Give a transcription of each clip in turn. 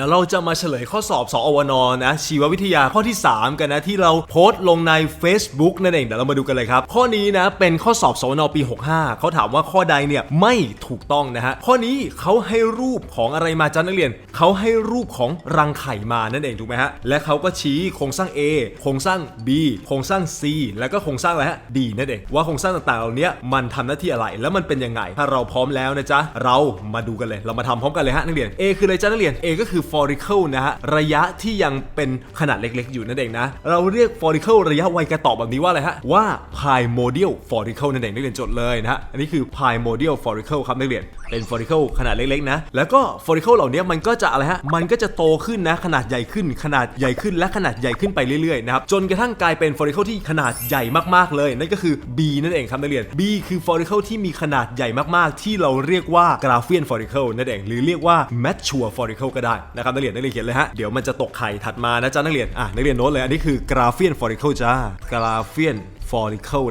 ดี๋ยวเราจะมาเฉลยข้อสอบสอวนนะชีววิทยาข้อที่ 3 กันนะที่เราโพสต์ลงใน Facebook นั่นเองเดี๋ยวเรามาดูกันเลยครับ ข้อนี้นะเป็นข้อสอบสวนปี 65 เขาถามว่าข้อใดเนี่ยไม่ถูกต้องนะฮะข้อนี้เขาให้รูปของอะไรมาจ้านักเรียนเขาให้รูปของรังไข่มานั่นเองถูกไหมฮะและเขาก็ชี้โครงสร้าง A โครงสร้าง B โครงสร้าง C แล้วก็โครงสร้างอะไรฮะ D นั่นเองว่าโครงสร้างต่างๆเหล่านี้มันทำหน้าที่อะไรแล้วมันเป็นยังไงถ้าเราพร้อมแล้วนะจ๊ะเรามาดูกันเลย เรามาทำพร้อมกันเลยฮะนักเรียน A คืออะไรจ้านักเรียน A ก็คือ follicle นะฮะระยะที่ยังเป็นขนาดเล็กๆ อยู่นั่นเองนะ เราเรียก follicle ระยะวัยกระต่อแบบนี้ว่าอะไรฮะ ว่า primordial follicle นั่นเองนักเรียนจดเลยนะฮะ อันนี้คือ primordial follicle ครับนักเรียนเป็น follicle ขนาดเล็กๆนะ แล้วก็ follicle เหล่านี้มันก็จะอะไรฮะ มันก็จะโตขึ้นนะ ขนาดใหญ่ขึ้น ขนาดใหญ่ขึ้น และขนาดใหญ่ขึ้นไปเรื่อยๆนะครับ จนกระทั่งกลายเป็น follicle ที่ขนาดใหญ่มากๆเลย นั่นก็คือ B นั่นเองครับนักเรียน B คือ follicle ที่มีขนาดใหญ่มากๆ ที่เราเรียกว่า Graafian follicle นั่นเอง หรือเรียกว่า mature follicle ก็ได้นะครับนักเรียนนักเรียนเขียนเลยฮะเดี๋ยวมันจะตกไข่ถัดมานะจ๊ะนักเรียนอะนักเรียนโน้ตเลยอันนี้คือกราเฟียนฟอริเคิลจ้ากราเฟียน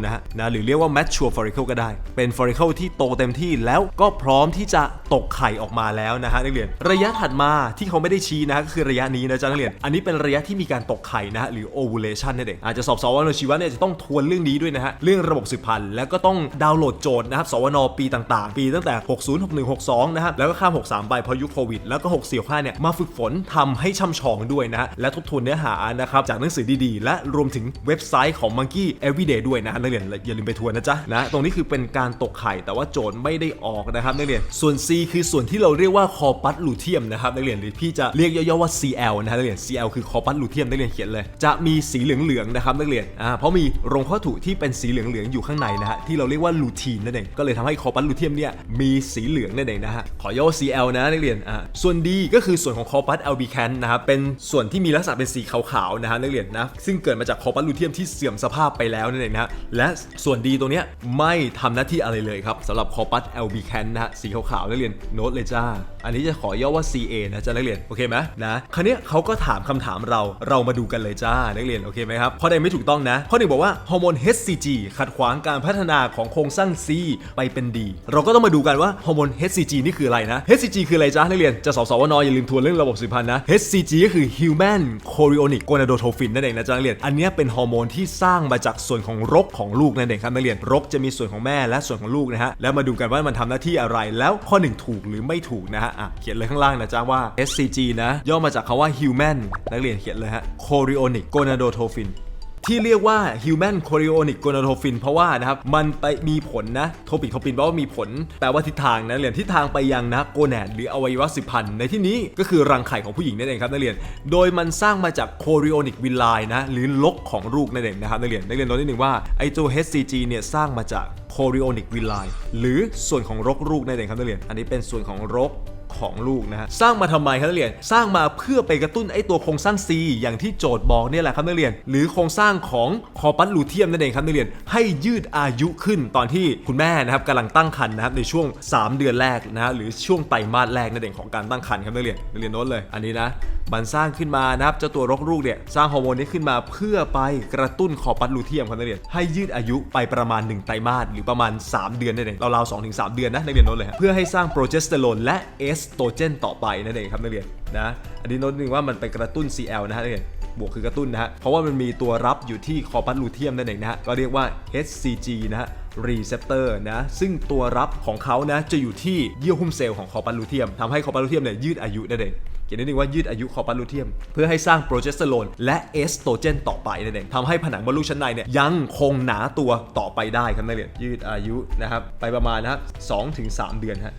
ะฮะนะหรือเรียกว่า mature follicle ก็ได้ เป็น follicle ที่โตเต็มที่แล้วก็พร้อมที่จะตกไข่ออกมาแล้วนะฮะนักเรียน ระยะถัดมาที่เขาไม่ได้ชี้นะฮะก็คือระยะนี้นะจ๊ะนักเรียน อันนี้เป็นระยะที่มีการตกไข่นะฮะหรือ ovulation นั่นเองอาจจะสอบสวนชีวะเนี่ยจะต้องทวนเรื่องนี้ด้วยนะฮะเรื่องระบบสืบพันธุ์แล้วก็ต้องดาวน์โหลดโจทย์นะครับสวนปีต่างๆ ปีตั้งแต่ 60 61 62 นะครับแล้วก็ข้าม 63 ไปเพราะยุคโควิด แล้วก็ 64 65เนี่ยมาฝึกฝนทำให้ช่ำชองด้วยนะฮะและทบทวนเนื้อหานะครับจากหนังสือดีๆ และรวมถึงเว็บไซต์ของ Monkey Everyday ด้วยนะฮะนักเรียนอย่าลืมไปทวนนะจ๊ะนะตรงนี้คือเป็นการตกไข่แต่ว่าโจทย์ไม่ได้ออกนะครับนักเรียนส่วน C คือส่วนที่เราเรียกว่าคอปัสลูเทียมนะครับนักเรียนหรือพี่จะเรียกย่อๆว่า CL นะฮะนักเรียน CL คือคอปัสลูเทียมนักเรียนเขียนเลย จะมีสีเหลืองๆนะครับนักเรียนอ่าเพราะมีโรงเพาะถูที่เป็นสีเหลืองๆอยู่ข้างในนะฮะที่เราเรียกว่าลูทีนนั่นเองก็เลยทำให้คอปัสลูเทียมเนี่ยมีสีเหลืองนั่นเองนะฮะขอย่อ CL นะนักเรียนอ่าส่วน D ก็คือส่วนของคอปัส albicans นะครับเป็นส่วนที่มีลักษณะเป็นสีขาวๆนะฮะนักเรียนนะซึ่งเกิดมาจากคอปัสลูเทียมที่เสื่อมสภาพไปแล้วนั่นเองนะฮะและส่วน D ตรงเนี้ยไม่ทำหน้าที่อะไรเลยครับสำหรับคอปัส LB Can นะฮะสีขาวๆนักเรียนโน้ตเลยจ้า อันนี้จะขอย่อว่า CA นะจ้านักเรียนโอเคไหมนะคราวนี้เขาก็ถามคำถามเราเรามาดูกันเลยจ้านักเรียนโอเคไหมครับข้อใดไม่ถูกต้องนะข้อหนึ่งบอกว่าฮอร์โมน HCG ขัดขวางการพัฒนาของโครงสร้าง C ไปเป็น D เราก็ต้องมาดูกันว่าฮอร์โมน HCG นี่คืออะไรนะ HCG คืออะไรจ้านักเรียนจะสอบสวนอย่าลืมทวนเรื่องระบบสืบพันธุ์นะ HCG ก็คือ Human Chorionic Gonadotrophin นั่นเองนะจ้านักเรียนอันนี้เป็นฮอร์โมนที่สร้างมาจากส่วนของรกของลูกนั่นเองครับนักเรียนรกจะมีส่วนของแม่และส่วนของลูกนะฮะแล้วมาดูกันว่ามันทำหน้าที่อะไรแล้วข้อหนึ่งถูกหรือไม่ถูกนะฮะอะเขียนเลยข้างล่างนะจ้าว่า SCG นะย่อมาจากคำว่า Human นักเรียนเขียนเลยฮะ Chorionic Gonadotrophin ที่เรียกว่า human chorionic gonadotrophin เพราะว่านะครับมันไปมีผลนะโทปิกโทปินแปลว่ามีผลแปลว่าทิศทางนะเรียนทิศทางไปยังนะโกแนดหรืออวัยวะสืบพันธุ์ในที่นี้ก็คือรังไข่ของผู้หญิงนั่นเองครับนักเรียน โดยมันสร้างมาจาก chorionic villi นะหรือลกของลูกนั่นเองนะครับนักเรียนนักเรียนโน้ตนิดหนึ่งว่าไอตัว HCG เนี่ยสร้างมาจาก chorionic villi หรือส่วนของรกลูกนั่นเองครับนักเรียน อันนี้เป็นส่วนของรก ของลูกนะฮะสร้างมาทำไมครับนักเรียน สร้างมาเพื่อไปกระตุ้นไอ้ตัวโครงสร้าง C อย่างที่โจทย์บอกเนี่ยแหละครับนักเรียน หรือโครงสร้างของคอปัสลูเทียมนั่นเองครับนักเรียนให้ยืดอายุขึ้นตอนที่คุณแม่นะครับกำลังตั้งครรภ์นะครับในช่วง 3 เดือนแรกนะฮะหรือช่วงไตรมาสแรกนั่นเองของการตั้งครรภ์ครับนักเรียนนักเรียนโน้ตเลยอันนี้นะมันสร้างขึ้นมานะครับเจ้าตัวรกลูกเนี่ยสร้างฮอร์โมนนี้ขึ้นมาเพื่อไปกระตุ้นคอปัสลูเทียมครับนักเรียนให้ยืดอายุไปประมาณ 1 ไตรมาสหรือประมาณ 3 เดือนนั่นเองราวๆ2-3ถึง3เดือนนะนักเรียนโน้ตเลยเพื่อให้สร้างโปรเจสเตอโรนและเอสสโตรเจนต่อไปนั่นเองครับนักเรียนนะอันนี้โน้ตหนึ่งว่ามันไปกระตุ้น CL นะฮะนักเรียนบวกคือกระตุ้นนะฮะเพราะว่ามันมีตัวรับอยู่ที่คอปัสลูเทียมนั่นเองนะฮะก็เรียกว่า HCG นะฮะรีเซปเตอร์นะซึ่งตัวรับของเขานะจะอยู่ที่เยื่อหุ้มเซลล์ของคอปัสลูเทียมทำให้คอปัสลูเทียมเนี่ยยืดอายุนั่นเองเขียนนิดนึงว่ายืดอายุคอปัสลูเทียม เพื่อให้สร้างโปรเจสเตอโรนและเอสโตรเจนต่อไปนั่นเองทำให้ผนังมดลูกชั้นในเนี่ยยังคงหนาตัวต่อไปได้ครับนักเรียนยืดอายุนะครับไปประมาณนะครับสองถึงสามเดือนฮะ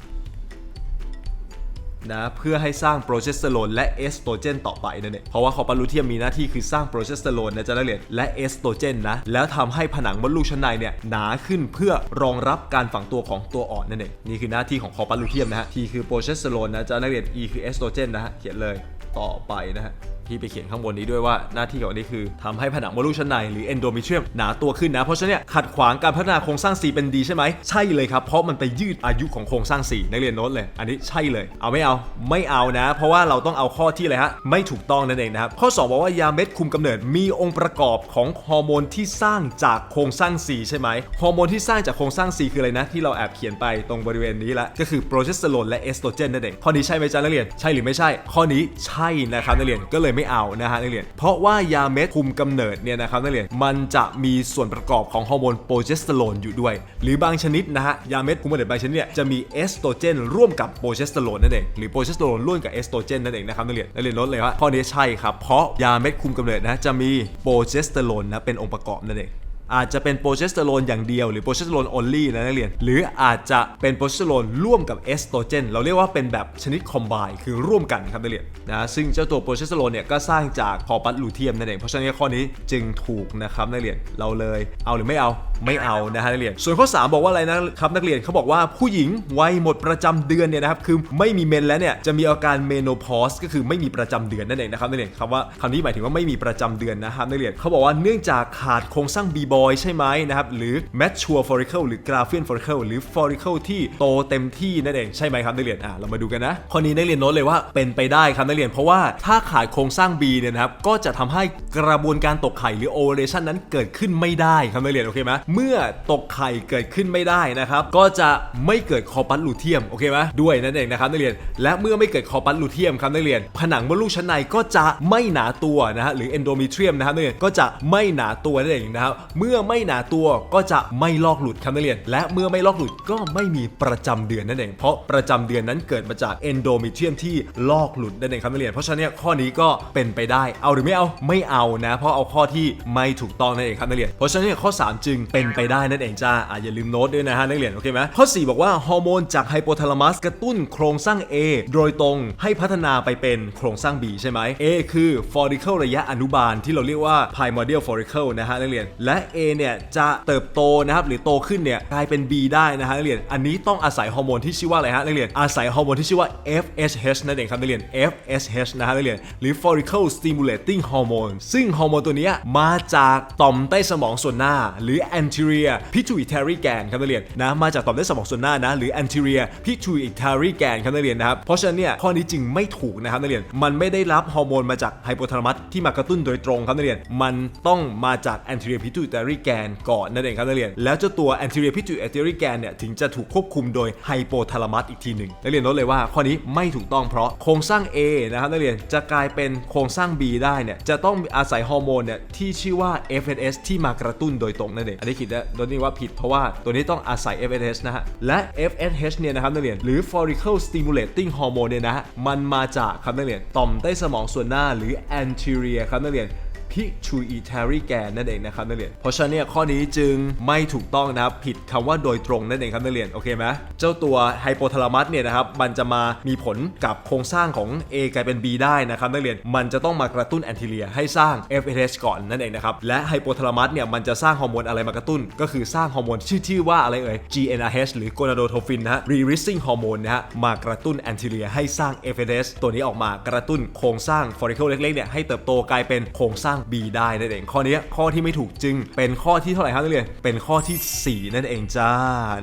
นะเพื่อให้สร้างโปรเจสเตอโรนและเอสโตรเจนต่อไปนั่นเองเพราะว่าคอปาลูเทียมมีหน้าที่คือสร้างโปรเจสเตอโรนนะจ๊ะนักเรียนและเอสโตรเจนนะแล้วทำให้ผนังมดลูกชั้นในเนี่ยหนาขึ้นเพื่อรองรับการฝังตัวของตัวอ่อนนั่นเองนี่คือหน้าที่ของคอปาลูเทียมนะฮะ T คือโปรเจสเตอโรนนะจ๊ะนักเรียน E คือเอสโตรเจนนะฮะเขียนเลยต่อไปนะฮะ พี่ไปเขียนข้างบนนี้ด้วยว่าหน้าที่ของนี้คือทำให้ผนังมดลูกชั้นในหรือเอนโดมิเทรียมหนาตัวขึ้นนะ เพราะฉะนั้นขัดขวางการพัฒนาโครงสร้าง C เป็นดีใช่ไหมใช่เลยครับ เพราะมันไปยืดอายุของโครงสร้าง C นักเรียนโน้ตเลย อันนี้ใช่เลย เอาไม่เอาไม่เอานะ เพราะว่าเราต้องเอาข้อที่อะไรฮะไม่ถูกต้องนั่นเองนะครับข้อ 2 บอกว่ายาเม็ดคุมกำเนิดมีองค์ประกอบของฮอร์โมนที่สร้างจากโครงสร้าง C ใช่ไหมฮอร์โมนที่สร้างจากโครงสร้าง C คืออะไรนะที่เราแอบเขียนไปตรงบริเวณนี้ละก็คือโปรเจสเตอโรนและเอสโตรเจนนั่นเองข้อนี้ใช่ไหมจ๊ะนักเรียนใช่หรือไม่ใช่ ข้อนี้ใช่นะครับนักเรียนก็เลยไม่เอานะฮะนักเรียน เพราะว่ายาเม็ดคุมกำเนิดเนี่ยนะครับนักเรียนมันจะมีส่วนประกอบของฮอร์โมนโปรเจสเตอโรนอยู่ด้วย หรือบางชนิดนะฮะยาเม็ดคุมกำเนิดบางชนิดเนี่ยจะมีเอสโตรเจนร่วมกับโปรเจสเตอโรนนั่นเองหรือโปรเจสเตอโรนร่วมกับเอสโตรเจนนั่นเองนะครับนักเรียนนักเรียนลดเลยว่าข้อนี้ใช่ครับเพราะยาเม็ดคุมกำเนิดนะจะมีโปรเจสเตอโรนนะเป็นองค์ประกอบนั่นเอง อาจจะเป็นโปรเจสเตอโรนอย่างเดียวหรือโปรเจสเตอโรน only นะนักเรียน หรืออาจจะเป็นโปรเจสเตอโรนร่วมกับเอสโตรเจนเราเรียกว่าเป็นแบบชนิดคอมไบคือร่วมกันครับนักเรียนนะซึ่งเจ้าตัวโปรเจสเตอโรนเนี่ยก็สร้างจากพอปัสลูเทียมนั่นเองเพราะฉะนั้นข้อนี้จึงถูกนะครับนักเรียนเราเลยเอาหรือไม่เอาไม่เอานะฮะนักเรียน ส่วนข้อ 3 บอกว่าอะไรนะครับนักเรียนเขาบอกว่าผู้หญิงวัยหมดประจำเดือนเนี่ยนะครับคือไม่มีเมนแล้วเนี่ยจะมีอาการเมโนพอสก็คือไม่มีประจำเดือนนั่นเองนะครับนักเรียนคำว่าคำนี้หมายถึงว่าไม่มีประจำเดือนนะครับนักเรียนเขาบอกว่าเนื่องจากขาดโครงสร้าง B boy ใช่ไหมนะครับ หรือ mature follicle หรือ Graafian follicle หรือ follicle ที่โตเต็มที่นั่นเองใช่ไหมครับนักเรียนอะเรามาดูกันนะข้อนี้นักเรียนโน้ตเลยว่าเป็นไปได้ครับนักเรียนเพราะว่าถ้าขาดโครงสร้าง B เนี่ยนะครับก็จะทำให้กระบวนการตกไข่หรือ ovulation นั้นเกิดขึ้นไม่ได้ครับนักเรียนโอเคไหมเมื่อตกไข่เกิดขึ้นไม่ได้นะครับก็จะไม่เกิดคอปัสลูเทียมโอเคไหมด้วยนั่นเองนะครับนักเรียน และเมื่อไม่เกิดคอปัสลูเทียมครับนักเรียน ผนังมดลูกชั้นในก็จะไม่หนาตัวนะฮะหรือ endometrium นะครับนักเรียนก็จะไม่หนาตัวนั่นเองนะครับเมื่อื่อไม่หนาตัวก็จะไม่ลอกหลุดครับนักเรียน และเมื่อไม่ลอกหลุดก็ไม่มีประจำเดือนนั่นเอง เพราะประจำเดือนนั้นเกิดมาจาก endometrium ที่ลอกหลุดนั่นเองครับนักเรียน เพราะฉะนั้นข้อนี้ก็เป็นไปได้ เอาหรือไม่เอาไม่เอานะ เพราะเอาข้อที่ไม่ถูกต้องนั่นเองครับนักเรียน เพราะฉะนั้นข้อ 3 จึงเป็นไปได้นั่นเองจ้าออย่าลืมโน้ตด้วยนะฮะนักเรียนโอเคไหมข้อ 4 บอกว่าฮอร์โมนจากไฮโปทาลามัสกระตุ้นโครงสร้าง A โดยตรงให้พัฒนาไปเป็นโครงสร้าง B ใช่ไหม A คือ follicle ระยะอนุบาลที่เราเรียกว่า primordial follicle นะฮะนักเรียนและ A เนี่ยจะเติบโตนะครับหรือโตขึ้นเนี่ยกลายเป็น B ได้นะฮะนักเรียน อันนี้ต้องอาศัยฮอร์โมนที่ชื่อว่าอะไรฮะนักเรียน อาศัยฮอร์โมนที่ชื่อว่า FSH นั่นเองครับนักเรียน FSH นะฮะนักเรียนหรือ follicle stimulating hormone ซึ่งฮอร์โมนตัวนี้มาจากต่อมใต้สมองส่วนหน้า หรือ anterior pituitary gland ครับนักเรียนนะมาจากต่อมใต้สมองส่วนหน้านะหรือ anterior pituitary gland ครับนักเรียนนะครับเพราะฉะนั้นเนี่ยข้อนี้จึงไม่ถูกนะครับนักเรียนมันไม่ได้รับฮอร์โมนมาจากไฮโปทาลามัสที่มากระตุ้นโดยตรงครับนักเรียนมันต้องมาจาก anterior pituitary gland ก่อนนั่นเองครับนักเรียน แล้วเจ้าตัว anterior pituitary gland เนี่ยถึงจะถูกควบคุมโดยไฮโปทาลามัสอีกทีหนึ่งนักเรียนโน้ตเลยว่าข้อนี้ไม่ถูกต้องเพราะโครงสร้าง A นะครับนักเรียนจะกลายเป็นโครงสร้าง B ได้เนี่ยจะต้องอาศัยฮอร์โมนเนี่ยที่ชื่อว่า FSH ที่มากระตุ้นโดยตรงนั่นเองอันนี้คิดนะโดนนี่ว่าผิดเพราะว่าตัวนี้ต้องอาศัย FSH นะฮะและ FSH เนี่ยนะครับนักเรียนหรือ follicle stimulating hormone เนี่ยนะฮะมันมาจากครับนักเรียนต่อมใต้สมองส่วนหน้าหรือ anterior ครับนักเรียน pituitary gland นั่นเองนะครับนักเรียน เพราะฉะนั้นเนี่ยข้อนี้จึงไม่ถูกต้องนะครับผิดคำว่าโดยตรงนั่นเองครับนักเรียนโอเคไหมเจ้าตัวไฮโปทาลามัสเนี่ยนะครับมันจะมามีผลกับโครงสร้างของ A กลายเป็น B ได้นะครับนักเรียนมันจะต้องมากระตุ้นแอนติเลียให้สร้าง FSH ก่อนนั่นเองนะครับและไฮโปทาลามัสเนี่ยมันจะสร้างฮอร์โมนอะไรมากระตุ้น ก็คือสร้างฮอร์โมนชื่อชื่อว่าอะไรเอ่ย GnRH หรือ gonadotrophin นะฮะ releasing hormone นะฮะมากระตุ้นแอนติเลียให้สร้าง FSH ตัวนี้ออกมากระตุ้นโครงสร้าง follicle เล็กๆเนี่ยให้เติบโตกลายเป็นโครงสร้าง B ได้นั่นเองข้อนี้ข้อที่ไม่ถูกจึง เป็นข้อที่เท่าไหร่ครับนักเรียนเป็นข้อทีสี่4 นั่นเองจ้า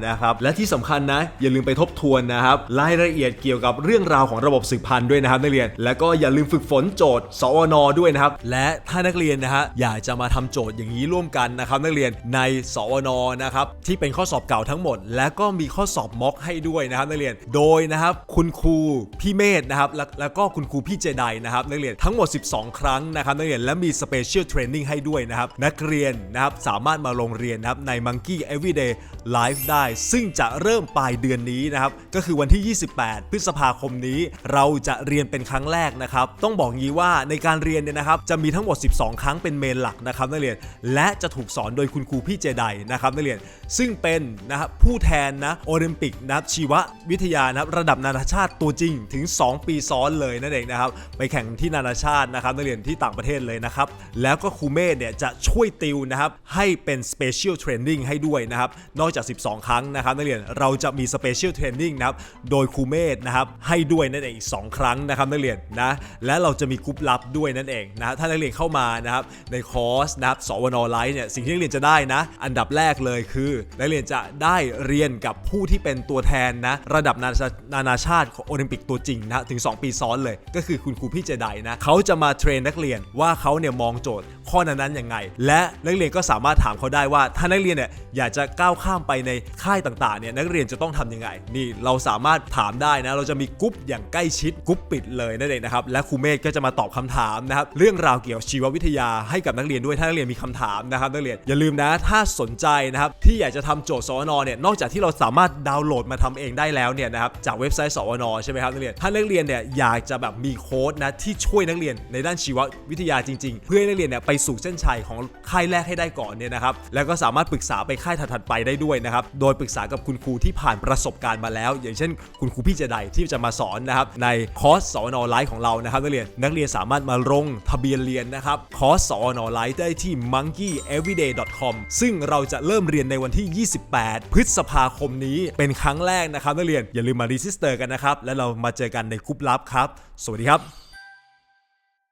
นะครับและที่สำคัญนะ อย่าลืมไปทบทวนนะครับรายละเอียดเกี่ยวกับเรื่องราวของระบบสืบพันธุ์ด้วยนะครับนักเรียน แล้วก็อย่าลืมฝึกฝนโจทย์ สวนด้วยนะครับและถ้านักเรียนนะฮะอยากจะมาทำโจทย์อย่างนี้ร่วมกันนะครับนักเรียนในสวนนะครับที่เป็นข้อสอบเก่าทั้งหมด และก็มีข้อสอบม็อกให้ด้วยนะครับนักเรียนโดยนะครับคุณครูพี่เมธนะครับแล้วแล้วก็คุณครูพี่เจไดนะครับนักเรียนทั้งหมด 12 ครั้งนะครับนักเรียนและมี Special Training ให้ด้วยนะครับ นักเรียนนะครับสามารถมาลงเรียนนะครับใน Monkey Everyday Live ได้ ซึ่งจะเริ่มปลายเดือนนี้นะครับ ก็คือวันที่ 28 พฤษภาคมนี้ เราจะเรียนเป็นครั้งแรกนะครับ ต้องบอกงี้ว่าในการเรียนเนี่ยนะครับจะมีทั้งหมด 12 ครั้งเป็นเมนหลักนะครับนักเรียนและจะถูกสอนโดยคุณครูพี่เจไดนะครับนักเรียนซึ่งเป็นนะครับผู้แทนนะโอลิมปิกนะครับชีววิทยานะครับระดับนานาชาติตัวจริงถึง 2 ปีซ้อนเลยนั่นเองนะครับไปแข่งที่นานาชาตินะครับนักเรียนที่ต่างประเทศเลยนะครับแล้วก็ครูเมธเนี่ยจะช่วยติวนะครับให้เป็น Special Training ให้ด้วยนะครับนอกจาก 12 ครั้งนะครับนักเรียนเราจะมี Special Training นะครับโดยครูเมธนะครับให้ด้วยนั่นเองอีก 2 ครั้งนะครับนักเรียนนะและเราจะมีกรุ๊ปลับด้วยนั่นเองนะถ้านักเรียนเข้ามานะครับในคอร์สนะครับสวนไลฟ์เนี่ยสิ่งที่นักเรียนจะได้นะ อันดับแรกเลยคือ นักเรียนจะได้เรียนกับผู้ที่เป็นตัวแทนนะระดับนานานานาชาติของโอลิมปิกตัวจริงนะถึง 2 ปีซ้อนเลย ก็คือคุณครูพี่เจไดนะเขาจะมาเทรนนักเรียนว่าเขาเนี่ยมองโจทย์ ข้อนั้นๆยังไง และนักเรียนก็สามารถถามเขาได้ว่า ถ้านักเรียนเนี่ยอยากจะก้าวข้ามไปในค่ายต่างๆเนี่ยนักเรียนจะต้องทำยังไง นี่เราสามารถถามได้นะ เราจะมีกรุ๊ปอย่างใกล้ชิดกรุ๊ปปิดเลยนั่นเองนะครับและครูเมธก็จะมาตอบคำถามนะครับเรื่องราวเกี่ยวกับชีววิทยาให้กับนักเรียนด้วยถ้านักเรียนมีคำถามนะครับนักเรียนอย่าลืมนะถ้าสนใจนะครับที่อยากจะทำโจทย์สวนเนี่ยนอกจากที่เราสามารถดาวน์โหลดมาทำเองได้แล้วเนี่ยนะครับจากเว็บไซต์สวนใช่ไหมครับนักเรียนถ้านักเรียนเนี่ยอยากจะแบบมีโค้ดนะที่ช่วยนักเรียนในด้านชีววิทยาจริงๆเพื่อให้นักเรียนเนี่ยไปสู่เส้นชัยของค่ายแรกให้ได้ก่อนเนี่ยนะครับแล้วก็สามารถปรึกษาไปค่ายถัดๆไปได้ด้วยนะครับโดยปรึกษากับคุณครูที่ผ่านประสบการณ์มาแล้ว อย่างเช่น คุณครูพี่เจไดที่จะมาสอนนะครับในคอร์สสอนออนไลฟ์ของเรานะครับนักเรียนนักเรียนสามารถมาลงทะเบียนเรียนนะครับคอร์สสอนออนไลฟ์ได้ที่ monkeyeveryday.com ซึ่งเราจะเริ่มเรียนในวันที่ 28 พฤษภาคมนี้เป็นครั้งแรกนะครับนักเรียนอย่าลืมมารีจิสเตอร์กันนะครับ และเรามาเจอกันในกลุ่มลับครับ สวัสดีครับ